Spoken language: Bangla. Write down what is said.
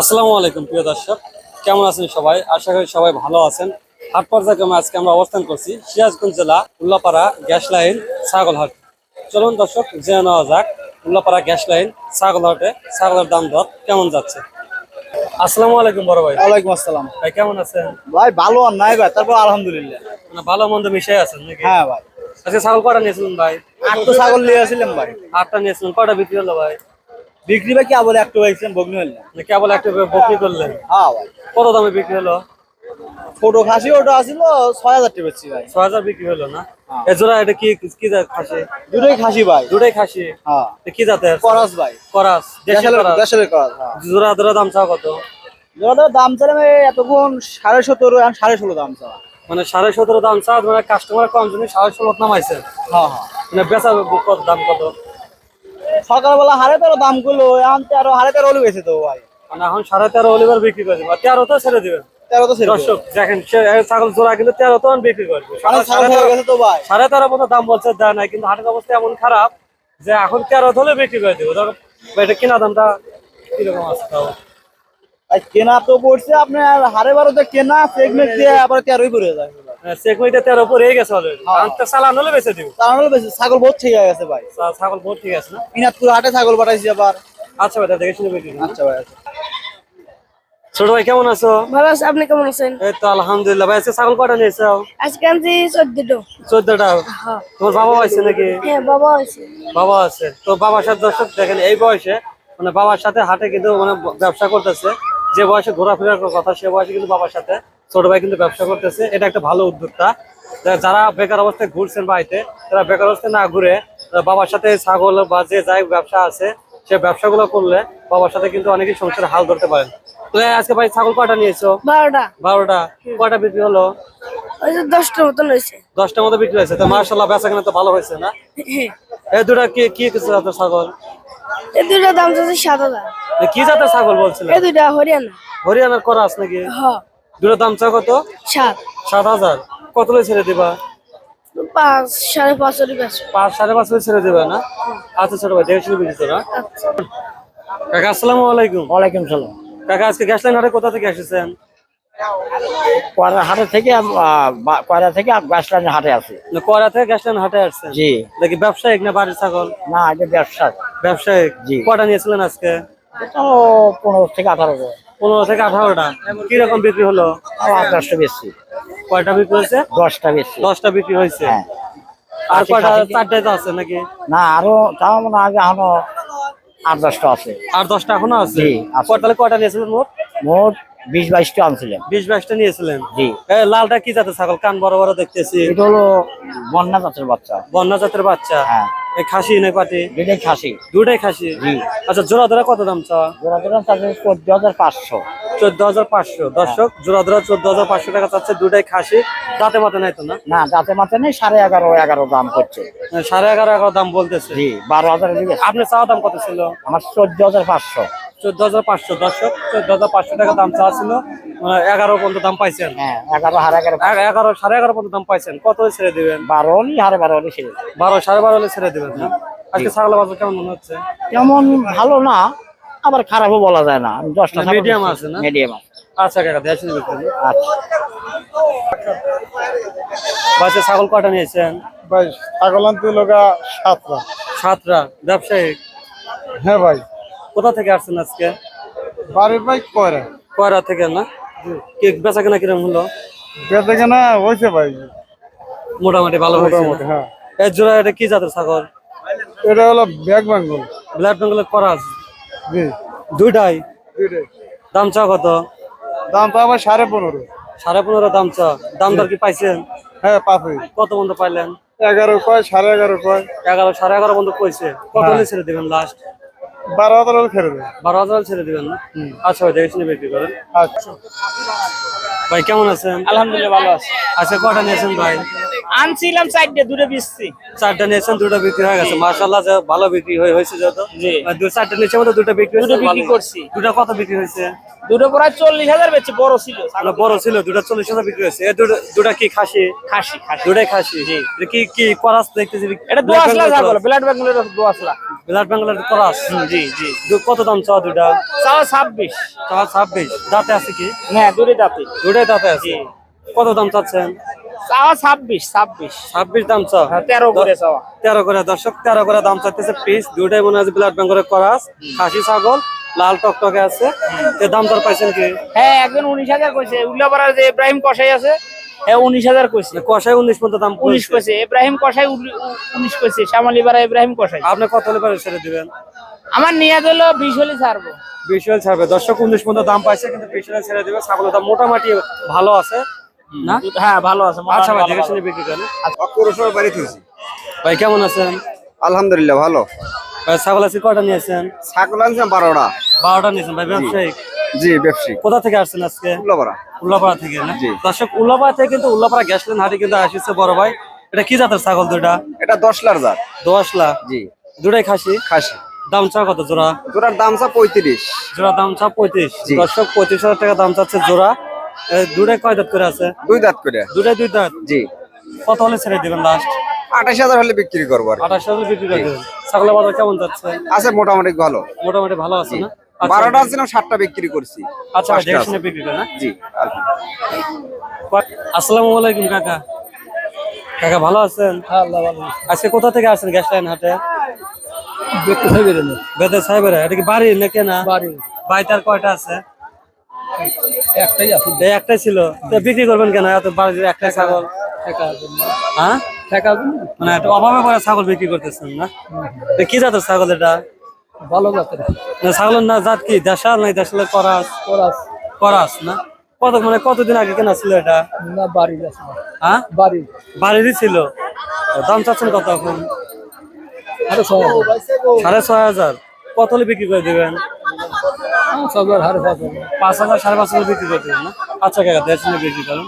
আসসালামু আলাইকুম প্রিয় দর্শক। কেমন আছেন সবাই? আশা করি সবাই ভালো আছেন। হাট পর্যায়ক্রমে আজকে আমরা অবস্থান করছি সিরাজগঞ্জ জেলা উল্লাপাড়া গ্যাস লাইন ছাগলহাট চলুন দর্শক জেনে নেওয়া যাক উল্লাপাড়া গ্যাস লাইন ছাগল ছাগলহাটে ছাগলের দাম দর কেমন যাচ্ছে। আসসালামু আলাইকুম বড় ভাই। ওয়ালাইকুম আসসালাম। ভাই কেমন আছেন? ভাই ভালো আর নাই ভাই তারপর আলহামদুলিল্লাহ। মানে ভালো মন্দ মিশাই আছেন নাকি? হ্যাঁ ভাই। আজকে ছাগল কটা নিয়েছিলেন ভাই? আট তো ছাগল নিয়ে আসছিলাম ভাই। আটটা নিয়েছিলেন কটা বিক্রি হলো ভাই? বিক্রি ভাই কি আবার একটু হয়েছিলাম বগ্নি হল না কেবল একটা বকরি করলেন? হ্যাঁ ভাই। কত দামে বিক্রি হলো? ছোট খাসি ওটা আসছিল ছয় হাজার টাকা বেচছি ভাই। ছ হাজার বিক্রি হলো না? হ্যাঁ। এটা কি কি জাত খাসি? দুটোই খাসি ভাই। দুটাই খাসি? হ্যাঁ। কি জাতের? করাস ভাই। করাস দেশি দেশের করাস? দেশের করাস হ্যাঁ। জোড়া জোড়া দাম চাও কত? যেটা দাম চালাম এতক্ষণ সাড়ে সতেরো সাড়ে ষোলো দাম চাওয়া মানে সাড়ে সতেরো দাম মানে কাস্টমার কম জন্য সাড়ে ষোলো নামাইছে। হ্যাঁ হ্যাঁ। মানে বেচা দাম কত? সকালবেলা হারে তেরো দামগুলো এখন তেরো হারে তেরো হলে গেছে তো ভাই। মানে এখন সাড়ে তেরো অলিভার বিক্রি করে দেবে। তেরো তো ছেড়ে দিবেন। তেরো তো ছেড়ে দর্শক দেখেন ছাগল জোড়া কিন্তু তেরো তো বিক্রি করবে সাড়ে তেরো- ভাই। সাড়ে তেরো মতো দাম বলছে দেয় নাই কিন্তু হাটের অবস্থা এমন খারাপ যে এখন তেরো হলে বিক্রি করে দেবো। ধরো এটা কেনা দামটা কীরকম আছে তাও? আর কেনা তো পড়ছে আপনার হারে বারোতে কেনা সেগমেন্ট দিয়ে আবার তেরোই পড়ে যায়। চেকমেটে তেরো উপরে গেছে অলরেডি চালান হলে বেঁচে দিব। তার বেশি ছাগল বহুত ঠিক গেছে ভাই। ছাগল বহুত ঠিক আছে না? ইনাতপুর হাটে ছাগল পাঠাইছি আবার। আচ্ছা ভাই দেখে শুনে আচ্ছা ভাই আচ্ছা। ছোট ভাই কেমন আছো? ভালো আছে আপনি কেমন আছেন? এই তো আলহামদুলিল্লাহ। ভাই আজকে ছাগল কটা নিয়েছো আজকে আনছি চোদ্দটো। চোদ্দটা? হ্যাঁ। তোমার বাবা আছে নাকি? হ্যাঁ বাবা আছে। বাবা আছে। তো বাবার সাথে দর্শক দেখেন এই বয়সে মানে বাবার সাথে হাটে কিন্তু মানে ব্যবসা করতেছে। যে বয়সে ঘোরাফেরার কথা সে বয়সে কিন্তু বাবার সাথে ছোট ভাই কিন্তু ব্যবসা করতেছে। এটা একটা ভালো উদ্যোক্তা। যারা বেকার অবস্থায় ঘুরছেন বাড়িতে তারা বেকার অবস্থায় না ঘুরে বাবার সাথে ছাগল বা যে যাই ব্যবসা আছে সে ব্যবসাগুলো করলে বাবার সাথে কিন্তু অনেকেই সংসারে হাল ধরতে পারেন। তো আজকে ভাই ছাগল কয়টা নিয়েছো? বারোটা। বারোটা। কয়টা বিক্রি হলো? দশটার মতন হয়েছে দশটার মতো বিক্রি হয়েছে। তো মার্শাল্লাহ বেচা কেনা তো ভালো হয়েছে না? এই দুটা কি কি জাতের ছাগল? এই দুইটা দাম চাচ্ছে সাত হাজার। কি জাতের ছাগল বলছিলেন? এই হরিয়ানা। হরিয়ানার করাস নাকি? হ্যাঁ দুটো দাম চা কত? সাত। সাত হাজার। কত ছেড়ে দিবা? পাঁচ সাড়ে পাঁচ পাঁচ সাড়ে পাঁচ ছেড়ে দিবা না? আচ্ছা ছোট ভাই দেখে আচ্ছা। কাকা আসসালামু আলাইকুম। ওয়ালাইকুম সালাম। কাকা আজকে গ্যাস লাইন হাটে কোথা থেকে এসেছেন কয়রা হাটে থেকে কয়রা থেকে গাছলাইনের হাটে আছে। কয়রা থেকে গ্যাস লাইন হাটে আসছেন? জি। দেখি ব্যবসায়িক না বাড়ির ছাগল? না এটা ব্যবসা ব্যবসায়িক। জি। কটা নিয়েছিলেন আজকে? পনেরো থেকে আঠারো পনেরো থেকে আঠারোটা। কীরকম বিক্রি হলো? দশটা বেশি। কয়টা বিক্রি হয়েছে? দশটা বেশি। দশটা বিক্রি হয়েছে। হ্যাঁ। আর কয়টা চারটায় তো আছে নাকি? না আরও তাও মানে আগে এখনও আট দশটা আছে। আর দশটা এখনও আছে। তাহলে কয়টা নিয়েছিলেন মোট? মোট বিশ বাইশটা আনছিলেন। বিশ বাইশটা নিয়েছিলেন? জি। লালটা কি জাতের ছাগল? কান বড় বড় দেখতেছি। এটা হলো বন্যা জাতের বাচ্চা। বন্যা জাতের বাচ্চা। হ্যাঁ। খাসি না পাটি? দুটাই খাসি। দুটাই খাসি। আচ্ছা জোড়া ধরা কত দাম চাওয়া জোড়া চোদ্দ হাজার পাঁচশো। চোদ্দ হাজার পাঁচশো দর্শক জোড়া ধরা চোদ্দ হাজার পাঁচশো টাকা চাচ্ছে দুটাই খাসি। দাঁতে মাথা নাই তো না? না মাথা নেই সাড়ে এগারো এগারো দাম করছে। সাড়ে এগারো এগারো দাম বলতেছে। জি বারো হাজার দিবে আপনার চাওয়া দাম কত ছিল? আমার চোদ্দ হাজার পাঁচশো। চোদ্দ হাজার পাঁচশো দর্শক চোদ্দ হাজার পাঁচশো টাকা দাম চাওয়া ছিল মানে এগারো পর্যন্ত দাম পাইছেন। হ্যাঁ এগারো হারে এগারো এগারো সাড়ে এগারো পর্যন্ত দাম পাইছেন। কত ছেড়ে দিবেন? বারো হলি হারে বারো হলি ছেড়ে দেবে। বারো সাড়ে বারো হলে ছেড়ে দিবেন আজকে ছাগল বাজার কেমন মনে হচ্ছে? কেমন ভালো না আবার খারাপও বলা যায় না। আমি দশটা medium আছে না? মিডিয়াম আছে। আচ্ছা কাকা বিক্রি আচ্ছা। বাচ্চা ছাগল কটা নিয়েছেন? ভাই ছাগল আনতে লোকা সাতটা। সাতটা ব্যবসায়িক হ্যাঁ ভাই। কোথা থেকে আসছেন আজকে? বাড়ির ভাই কয়রা? কয়রা থেকে না? কেক বেচা কেনা কিরম হলো? বেঁচে কেনা হয়েছে ভাই। মোটামুটি ভালো হয়েছে হ্যাঁ। এই জোড়া এটা কি জাতের ছাগল? এটা হলো ব্ল্যাক বেঙ্গল। ব্ল্যাক বেঙ্গলের করাস জি। দুইটাই? দুইটাই। দাম চা কত? দাম তো আমার সাড়ে পনেরো। সাড়ে পনেরো দাম চা দাম দর কি পাইছেন? হ্যাঁ পাঁচই কত বন্ধ পাইলেন? এগারো কয় সাড়ে এগারো কয়। এগারো সাড়ে এগারো বন্ধ কইছে। কত হলে ছেড়ে দিবেন লাস্ট বারো হাজার হলে ছেড়ে বারো হাজার ছেড়ে দিবেন না? আচ্ছা ভাই দেখে শুনে বিক্রি করেন। আচ্ছা। ভাই কেমন আছেন? আলহামদুলিল্লাহ ভালো আছে। আচ্ছা কটা নিয়েছেন ভাই? আনছিলাম চারটে দুটো বিশছি চারটা নিয়েছেন দুটো বিক্রি হয়ে গেছে। মার্শাল্লাহ ভালো বিক্রি হয়েছে যত জি। আর দু চারটা নিচে মতো দুটো বিক্রি হয়েছে দুটো বিক্রি করছি। দুটো কত বিক্রি হয়েছে? দুটো প্রায় চল্লিশ হাজার বেচছে বড় ছিল। বড় ছিল দুটা চল্লিশ হাজার বিক্রি হয়েছে। দুটো দুটা কি খাসি? খাসি দুটাই খাসি? কি কি করাস দেখতেছি এটা দোয়াশলা ছাগল ব্লাড বেঙ্গলের দোয়াশলা বিলাট বেঙ্গলের করাস? জি জি। কত দাম চাওয়া দুটা? চাও ছাব্বিশ। চাওয়া ছাব্বিশ। দাঁতে আছে কি? হ্যাঁ দুটো দাঁতি। দুটাই দাঁতে আছে? কত দাম চাচ্ছেন? চাওয়া ছাব্বিশ ছাব্বিশ। ছাব্বিশ দাম চাও? হ্যাঁ তেরো করে চাওয়া। তেরো করে দর্শক তেরো করে দাম চাইতেছে পিস। দুটাই মনে হয় ব্লাড বেঙ্গলের করাস। খাসি ছাগল। লাল টকটকে আছে। এর দাম দর পাইছেন কি? হ্যাঁ একজন উনিশ হাজার কইছে। উল্লাপাড়ার যে ইব্রাহিম কসাই আছে হ্যাঁ উনিশ হাজার কইছে। উনিশ পর্যন্ত দাম উনিশ কইছে। কইছে ইব্রাহিম উনিশ কইছে। শ্যামলিপাড়া ইব্রাহিম কসাই। আপনি কত হলে পারে ছেড়ে দিবেন? আমার নিয়ে দিল বিশ হলে ছাড়বো। ছাড়বে। দর্শক উনিশ পর্যন্ত দাম পাইছে কিন্তু ছেড়ে দিবে। ছাগলের দাম মোটামুটি ভালো আছে। না? হ্যাঁ ভালো আছে। আচ্ছা ভাই ভালো, দেখে ভালো। শুনে বিক্রি করেন। বাড়ি থেকেছি ভাই কেমন আছেন? আলহামদুলিল্লাহ ভালো। ভাই ছাগল আছে কয়টা নিয়েছেন ছাগল আনছিলাম বারোটা। বারোটা নিয়েছেন ভাই ব্যবসায়িক? জি ব্যবসায়িক। কোথা থেকে আসছেন আজকে? উল্লাপাড়া। উল্লাপাড়া থেকে না? দর্শক উল্লাপাড়া থেকে কিন্তু উল্লাপাড়া গ্যাস হাটে কিন্তু আসছে বড় ভাই। এটা কি জাতের ছাগল দুটা এটা দশ লাখ জাত। দোয়াশলা জি। দুটাই খাসি? খাসি। দাম চা কত জোড়া? জোড়ার দাম চা পঁয়ত্রিশ। জোড়া দাম চা পঁয়ত্রিশ। দর্শক পঁয়ত্রিশ হাজার টাকা দাম চাচ্ছে জোড়া। দুটাই কয় দাঁত করে আছে? দুই দাঁত করে। দুটাই দুই দাঁত? জি। কত হলে ছেড়ে দিবেন লাস্ট আঠাশ হাজার হলে বিক্রি করব আঠাশ হাজার বিক্রি করে দেবেন। ছাগলের বাজার কেমন যাচ্ছে? আছে মোটামুটি ভালো। মোটামুটি ভালো আছে না? আচ্ছা, বারোটা আনছিলাম সাতটা বিক্রি করছি। আচ্ছা দেখে শুনে বিক্রি করে না? জি আসসালামু আলাইকুম কাকা। কাকা ভালো আছেন? আল্লাহ আজকে কোথা থেকে আসছেন গ্যাস লাইন হাটে? বেদের সাহেবের এটা কি বাড়ি না? কেনা বাড়ি বাড়িতে আর কয়টা আছে? একটাই আছে। একটাই ছিল। তো বিক্রি করবেন কেন? এত বাড়ির একটাই ছাগল। হ্যাঁ? টাকা মানে একটু অভাবে পরে ছাগল বিক্রি করতেছেন না? তো কি জাতের ছাগল এটা? ভালো জাতের। না ছাগলের না জাত কি দেশাল নাই দেশালের করাস? করাস। করাস না? কত মানে কতদিন আগে কেনা ছিল এটা? না বাড়ি হ্যাঁ? বাড়ি। বাড়িরই ছিল? দাম চাচ্ছেন কত এখন? সাড়ে ছয় হাজার। কত হলে বিক্রি করে দিবেন? পাঁচ হাজার সাড়ে পাঁচ হাজার বিক্রি করে দেবেন না? আচ্ছা কাকা দেড় বিক্রি করেন।